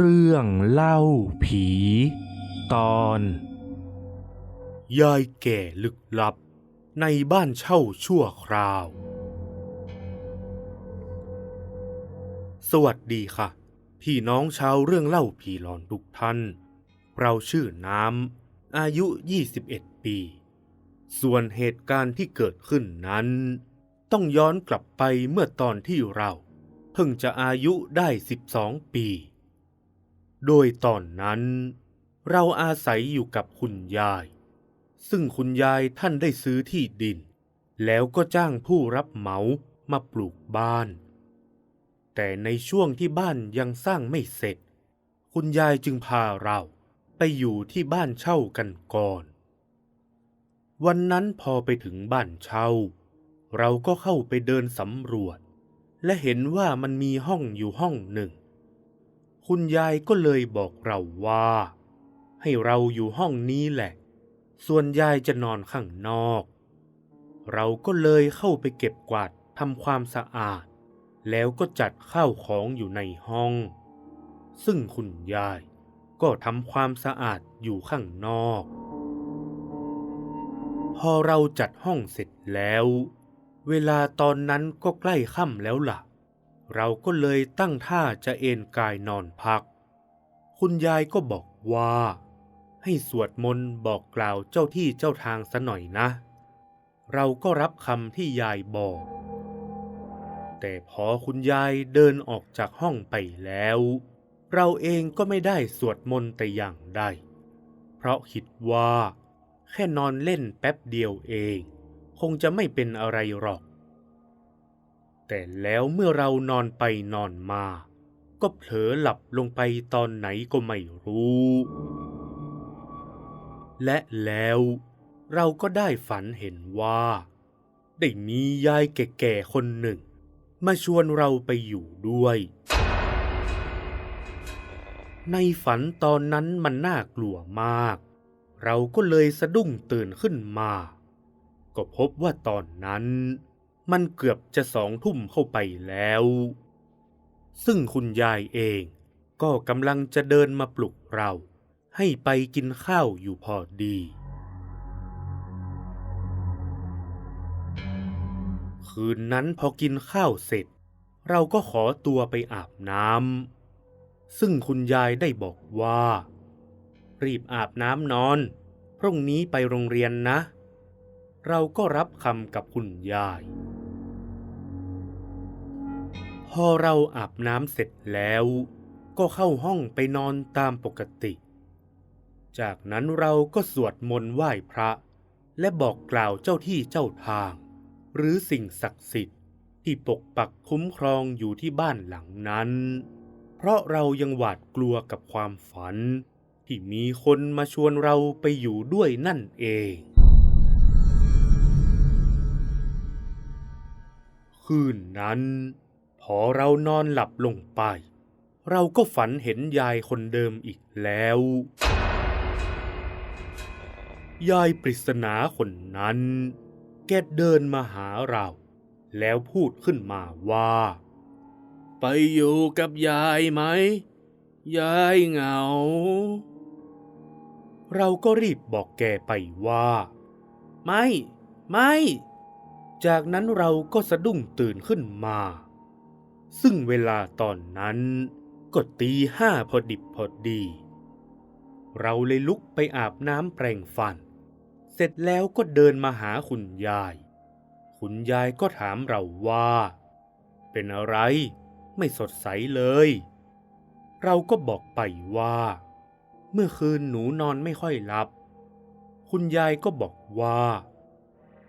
เรื่องเล่าผี ตอน ยายแก่ลึกลับ ในบ้านเช่าชั่วคราว สวัสดีค่ะ พี่น้องชาวเรื่องเล่าผีหลอนทุกท่าน เราชื่อน้ำ อายุ 21 ปี ส่วนเหตุการณ์ที่เกิดขึ้นนั้น ต้องย้อนกลับไปเมื่อตอนที่เราเพิ่งจะอายุได้ 12 ปี โดยตอนนั้น เราอาศัยอยู่กับคุณยาย ซึ่งคุณยายท่านได้ซื้อที่ดิน แล้วก็จ้างผู้รับเหมามาปลูกบ้าน แต่ในช่วงที่บ้านยังสร้างไม่เสร็จ คุณยายจึงพาเราไปอยู่ที่บ้านเช่ากันก่อน วันนั้นพอไปถึงบ้านเช่า เราก็เข้าไปเดินสำรวจ และเห็นว่ามันมีห้องอยู่ห้องหนึ่ง คุณยายก็เลยบอกเราว่า ให้เราอยู่ห้องนี้แหละ ส่วนยายจะนอนข้างนอก เราก็เลยเข้าไปเก็บกวาดทำความสะอาด แล้วก็จัดข้าวของอยู่ในห้อง ซึ่งคุณยายก็ทำความสะอาดอยู่ข้างนอก พอเราจัดห้องเสร็จแล้ว เวลาตอนนั้นก็ใกล้ค่ำแล้วล่ะ เราก็เลยตั้งท่าจะเอนกายนอนพัก คุณยายก็บอกว่า ให้สวดมนต์บอกกล่าวเจ้าที่เจ้าทางซะหน่อยนะ เราก็รับคำที่ยายบอก แต่พอคุณยายเดินออกจากห้องไปแล้ว เราเองก็ไม่ได้สวดมนต์แต่อย่างใด เพราะคิดว่า แค่นอนเล่นแป๊บเดียวเอง คงจะไม่เป็นอะไรหรอก แต่แล้วเมื่อเรานอนไปนอนมา ก็เผลอหลับลงไปตอนไหนก็ไม่รู้ และแล้วเราก็ได้ฝันเห็นว่า ได้มียายแก่ๆคนหนึ่ง มาชวนเราไปอยู่ด้วย ในฝันตอนนั้นมันน่ากลัวมาก เราก็เลยสะดุ้งตื่นขึ้นมา ก็พบว่าตอนนั้น มันเกือบจะสองทุ่มเข้าไปแล้ว ซึ่งคุณยายเองก็กำลังจะเดินมาปลุกเรา ให้ไปกินข้าวอยู่พอดี คืนนั้นพอกินข้าวเสร็จ เราก็ขอตัวไปอาบน้ำซึ่งคุณยายได้บอกว่า รีบอาบน้ำนอน พรุ่งนี้ไปโรงเรียนนะ เราก็รับคำกับคุณยาย พอเราอาบน้ำเสร็จแล้ว ก็เข้าห้องไปนอนตามปกติ จากนั้นเราก็สวดมนต์ไหว้พระ และบอกกล่าวเจ้าที่เจ้าทาง หรือสิ่งศักดิ์สิทธิ์ที่ปกปักคุ้มครองอยู่ที่บ้านหลังนั้น เพราะเรายังหวาดกลัวกับความฝัน ที่มีคนมาชวนเราไปอยู่ด้วยนั่นเอง คืนนั้น พอเรานอนหลับลงไป เราก็ฝันเห็นยายคนเดิมอีกแล้ว ยายปริศนาคนนั้น แกเดินมาหาเรา แล้วพูดขึ้นมาว่า ไปอยู่กับยายไหม ยายเหงา เราก็รีบบอกแกไปว่า ไม่ ไม่ จากนั้นเราก็สะดุ้งตื่นขึ้นมา ซึ่งเวลาตอนนั้นก็ตีห้าพอดิบพอดี เราเลยลุกไปอาบน้ำแปรงฟัน เสร็จแล้วก็เดินมาหาคุณยาย คุณยายก็ถามเราว่า เป็นอะไรไม่สดใสเลย เราก็บอกไปว่า เมื่อคืนหนูนอนไม่ค่อยหลับ คุณยายก็บอกว่า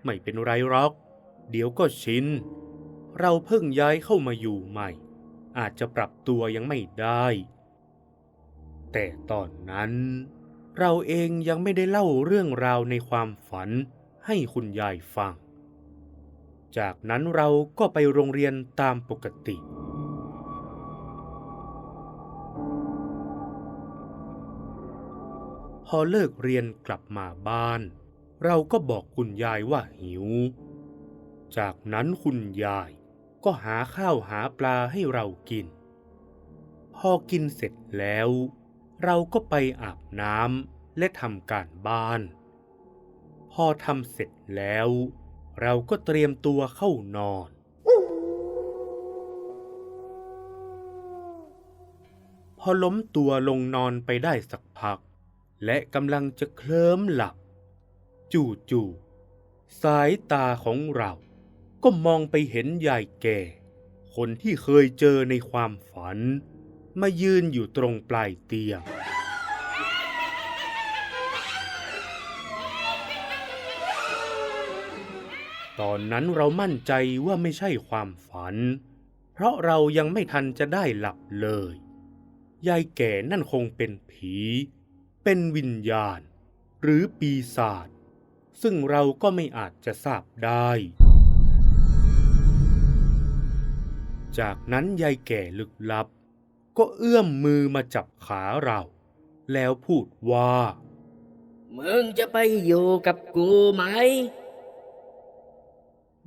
ไม่เป็นไรหรอก เดี๋ยวก็ชิน เราเพิ่งย้ายเข้ามาอยู่ใหม่ อาจจะปรับตัวยังไม่ได้ แต่ตอนนั้น เราเองยังไม่ได้เล่าเรื่องราวในความฝันให้คุณยายฟัง จากนั้นเราก็ไปโรงเรียนตามปกติพอเลิกเรียนกลับมาบ้าน เราก็บอกคุณยายว่าหิว จากนั้นคุณยาย ก็หาข้าวหาปลาให้เรากิน พอกินเสร็จแล้ว เราก็ไปอาบน้ำและทำการบ้าน พอทำเสร็จแล้ว เราก็เตรียมตัวเข้านอน พอล้มตัวลงนอนไปได้สักพัก และกำลังจะเคลิ้มหลับ จู่ๆสายตาของเรา ก็มองไปเห็นยายแก่ คนที่เคยเจอในความฝัน มายืนอยู่ตรงปลายเตียงตอนนั้นเรามั่นใจว่าไม่ใช่ความฝัน เพราะเรายังไม่ทันจะได้หลับเลย ยายแก่นั่นคงเป็นผี เป็นวิญญาณ หรือปีศาจซึ่งเราก็ไม่อาจจะทราบได้ จากนั้นยายแก่ลึกลับ ก็เอื้อมมือมาจับขาเรา แล้วพูดว่า มึงจะไปอยู่กับกูไหม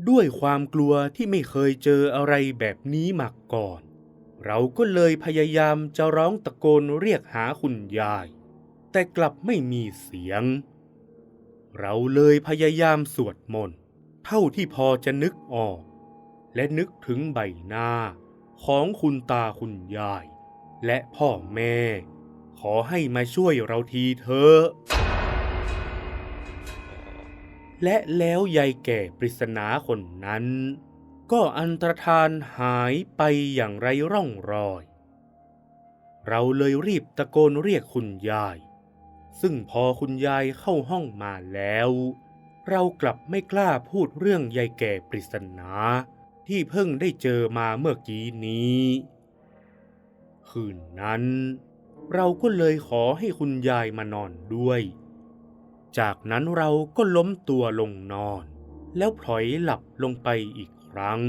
ด้วยความกลัวที่ไม่เคยเจออะไรแบบนี้มาก่อน เราก็เลยพยายามจะร้องตะโกนเรียกหาคุณยาย แต่กลับไม่มีเสียง เราเลยพยายามสวดมนต์เท่าที่พอจะนึกออก และนึกถึงใบหน้าของคุณตาคุณยาย และพ่อแม่ ขอให้มาช่วยเราทีเถอะและแล้วยายแก่ปริศนาคนนั้น ก็อันตรธานหายไปอย่างไรร่องรอย เราเลยรีบตะโกนเรียกคุณยาย ซึ่งพอคุณยายเข้าห้องมาแล้ว เรากลับไม่กล้าพูดเรื่องยายแก่ปริศนา ที่เพิ่งได้เจอมาเมื่อกี้นี้ คืนนั้น เราก็เลยขอให้คุณยายมานอนด้วย จากนั้นเราก็ล้มตัวลงนอน แล้วพลอยหลับลงไปอีกครั้ง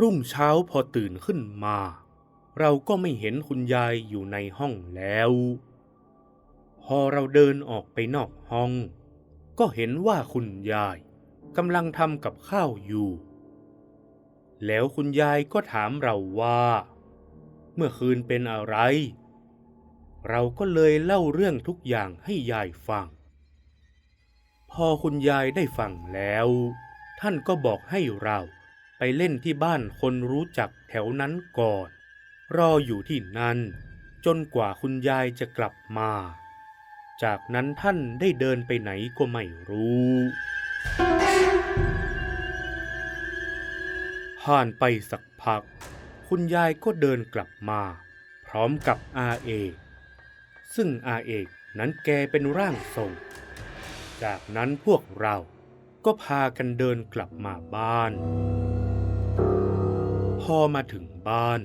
รุ่งเช้าพอตื่นขึ้นมา เราก็ไม่เห็นคุณยายอยู่ในห้องแล้ว พอเราเดินออกไปนอกห้อง ก็เห็นว่าคุณยายกำลังทำกับข้าวอยู่ แล้วคุณยายก็ถามเราว่า เมื่อคืนเป็นอะไร เราก็เลยเล่าเรื่องทุกอย่างให้ยายฟัง พอคุณยายได้ฟังแล้ว ท่านก็บอกให้เราไปเล่นที่บ้านคนรู้จักแถวนั้นก่อน รออยู่ที่นั่น จนกว่าคุณยายจะกลับมา จากนั้นท่านได้เดินไปไหนก็ไม่รู้ ผ่านไปสักพัก คุณยายก็เดินกลับมา พร้อมกับอาเอกซึ่งอาเอกนั้นแกเป็นร่างทรง จากนั้นพวกเราก็พากันเดินกลับมาบ้าน พอมาถึงบ้าน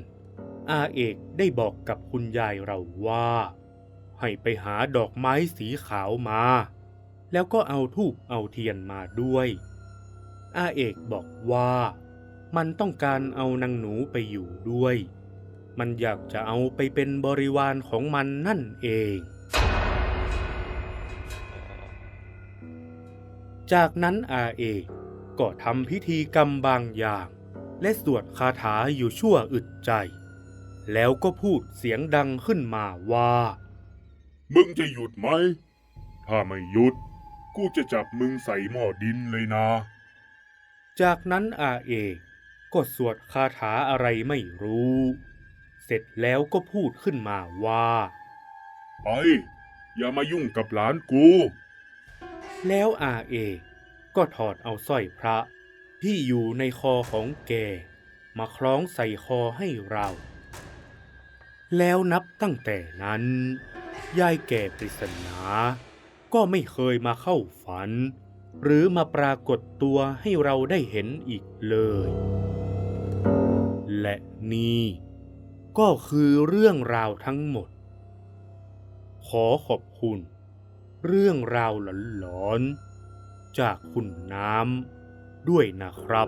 อาเอกได้บอกกับคุณยายเราว่า ให้ไปหาดอกไม้สีขาวมา แล้วก็เอาทูบเอาเทียนมาด้วย อาเอกบอกว่ามันต้องการเอานางหนูไปอยู่ด้วย มันอยากจะเอาไปเป็นบริวารของมันนั่นเอง จากนั้นอาเอกก็ทำพิธีกรรมบางอย่าง และสวดคาถาอยู่ชั่วอึดใจ แล้วก็พูดเสียงดังขึ้นมาว่า มึงจะหยุดไหม ถ้าไม่หยุด กูจะจับมึงใส่หม้อดินเลยนะ จากนั้นอาเอกก็สวดคาถาอะไรไม่รู้ เสร็จแล้วก็พูดขึ้นมาว่า ไป อย่ามายุ่งกับหลานกู แล้วอาเอกก็ถอดเอาสร้อยพระที่อยู่ในคอของแก มาคล้องใส่คอให้เรา แล้วนับตั้งแต่นั้น ยายแก่ปริศนา ก็ไม่เคยมาเข้าฝัน หรือมาปรากฏตัวให้เราได้เห็นอีกเลย และนี่ก็คือเรื่องราวทั้งหมด ขอขอบคุณ เรื่องราวหลอนๆจากคุณน้ำด้วยนะครับ